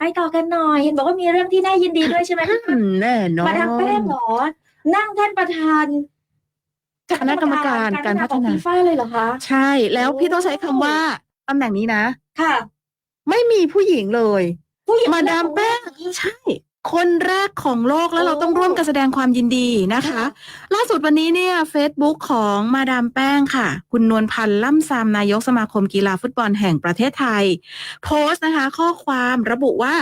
ไปต่อกันหน่อย เห็นบอกว่ามีเรื่องที่น่ายินดีด้วยใช่ไหมอืมแน่นอนมาดามแป้งเหรอ นั่งท่านประธานคณะกรรมการการพัฒของนาฟีฟ่าเลยเหรอคะ ใช่ แล้วพี่ต้องใช้คำว่าตำแหน่งนี้นะ ค่ะ ไม่มีผู้หญิงเลย ผู้หญิงมาดามแป้ง ใช่ คนแรกของโลกแล้วเราต้องร่วมกันแสดงความยินดีนะคะ ล่าสุดวันนี้เนี่ย Facebook ของมาดามแป้งค่ะ คุณนวลพันธ์ล่ำซามนายกสมาคมกีฬาฟุตบอลแห่งประเทศไทย โพสต์นะคะ ข้อความระบุว่า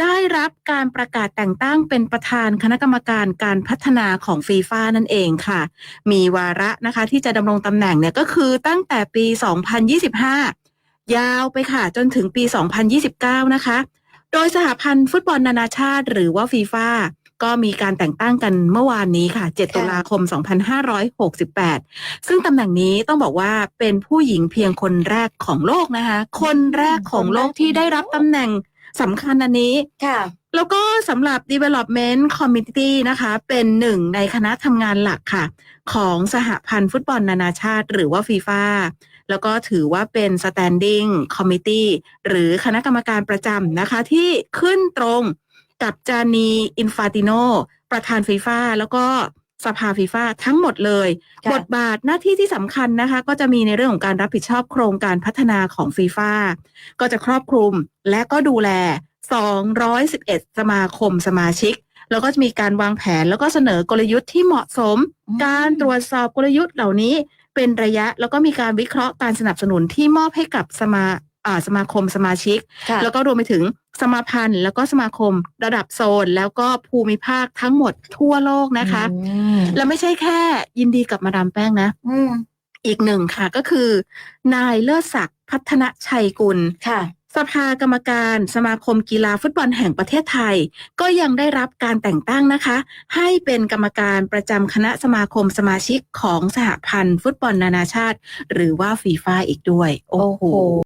ได้รับการประกาศแต่งตั้งเป็นประธานคณะกรรมการการพัฒนาของฟีฟ่านั่นเองค่ะ มีวาระนะคะที่จะดำรงตำแหน่งเนี่ยก็คือตั้งแต่ปี 2025 ยาวไปค่ะจนถึงปี 2029 นะคะ โดยสหพันธ์ฟุตบอลนานาชาติ หรือว่าฟีฟ่าก็มีการแต่งตั้งกันเมื่อวานนี้ค่ะ 7 ตุลาคม 2568 ซึ่งตำแหน่งนี้ต้องบอกว่าเป็นผู้หญิงเพียงคนแรกของโลกนะคะ คนแรกของโลกที่ได้รับตำแหน่งสำคัญอันนี้ค่ะ แล้วก็สำหรับ Development Committee นะคะ เป็นหนึ่งในคณะทำงานหลักค่ะ ของสหพันธ์ฟุตบอลนานาชาติ หรือว่าฟีฟ่าแล้วก็ถือว่าเป็น Standing Committee หรือคณะกรรมการประจำนะคะ ที่ขึ้นตรงกับจานีอินฟาติโน ประธานฟีฟ่าแล้วก็สภาฟีฟ่าทั้งหมดเลยค่ะบทบาทหน้าที่ที่สำคัญนะคะ ก็จะมีในเรื่องของการรับผิดชอบโครงการพัฒนาของฟีฟ่าก็จะครอบคลุมและก็ดูแล211 สมาคมสมาชิก แล้วก็จะมีการวางแผนแล้วก็เสนอกลยุทธ์ที่เหมาะสมอืมการตรวจสอบกลยุทธ์เหล่านี้เป็นระยะแล้วก็มีการวิเคราะห์การสนับสนุนที่มอบให้กับสมาอ่าสมาคมสมาชิกค่ะแล้วก็รวมไปถึงสมาพันธ์ แล้วก็สมาคมระดับโซน แล้วก็ภูมิภาคทั้งหมดทั่วโลกนะคะอืมและไม่ใช่แค่ยินดีกับมาดามแป้งนะอืมอีกหนึ่งค่ะก็คือ นายเลิศศักดิ์พัฒนชัยกุลค่ะ สภากรรมการสมาคมกีฬาฟุตบอลแห่งประเทศไทย ก็ยังได้รับการแต่งตั้งนะคะ ให้เป็นกรรมการประจำคณะสมาคมสมาชิกของสหพันธ์ฟุตบอลนานาชาติ หรือว่าฟีฟ่าอีกด้วย โอ้โอ้โหโห